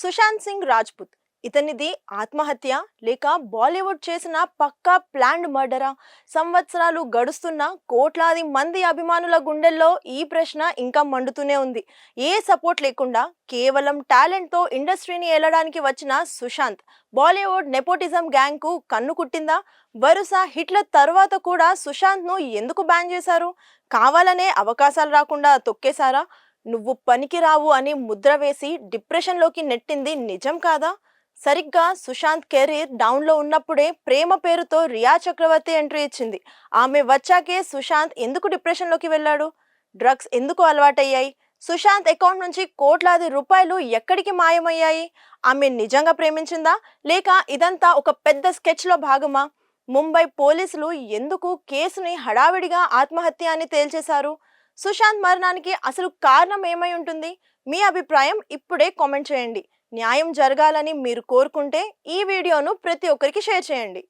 సుశాంత్ సింగ్ రాజ్పుత్. ఇతనిది ఆత్మహత్య లేక బాలీవుడ్ చేసిన పక్కా ప్లాన్డ్ మర్డరా. సంవత్సరాలు గడుస్తున్న కోట్లాది మంది అభిమానుల గుండెల్లో ఈ ప్రశ్న ఇంకా మండుతూనే ఉంది. ఏ సపోర్ట్ లేకుండా కేవలం టాలెంట్తో ఇండస్ట్రీని ఏలడానికి వచ్చిన సుశాంత్ బాలీవుడ్ నెపోటిజం గ్యాంగ్కు కన్ను కుట్టిందా? వరుస హిట్ల తర్వాత కూడా సుశాంత్ను ఎందుకు బ్యాన్ చేశారు? కావాలనే అవకాశాలు రాకుండా తొక్కేశారా? నువ్వు పనికిరావు అని ముద్ర వేసి డిప్రెషన్లోకి నెట్టింది నిజం కాదా? సరిగ్గా సుశాంత్ కెరీర్ డౌన్లో ఉన్నప్పుడే ప్రేమ పేరుతో రియా చక్రవర్తి ఎంట్రీ ఇచ్చింది. ఆమె వచ్చాకే సుశాంత్ ఎందుకు డిప్రెషన్లోకి వెళ్ళాడు? డ్రగ్స్ ఎందుకు అలవాటయ్యాయి? సుశాంత్ అకౌంట్ నుంచి కోట్లాది రూపాయలు ఎక్కడికి మాయమయ్యాయి? ఆమె నిజంగా ప్రేమించిందా? లేక ఇదంతా ఒక పెద్ద స్కెచ్లో భాగమా? ముంబై పోలీసులు ఎందుకు కేసుని హడావిడిగా ఆత్మహత్య అని తేల్చేశారు? సుశాంత్ మరణానికి అసలు కారణం ఏమై ఉంటుంది? మీ అభిప్రాయం ఇప్పుడే కామెంట్ చేయండి. న్యాయం జరగాలని మీరు కోరుకుంటే ఈ వీడియోను ప్రతి ఒక్కరికి షేర్ చేయండి.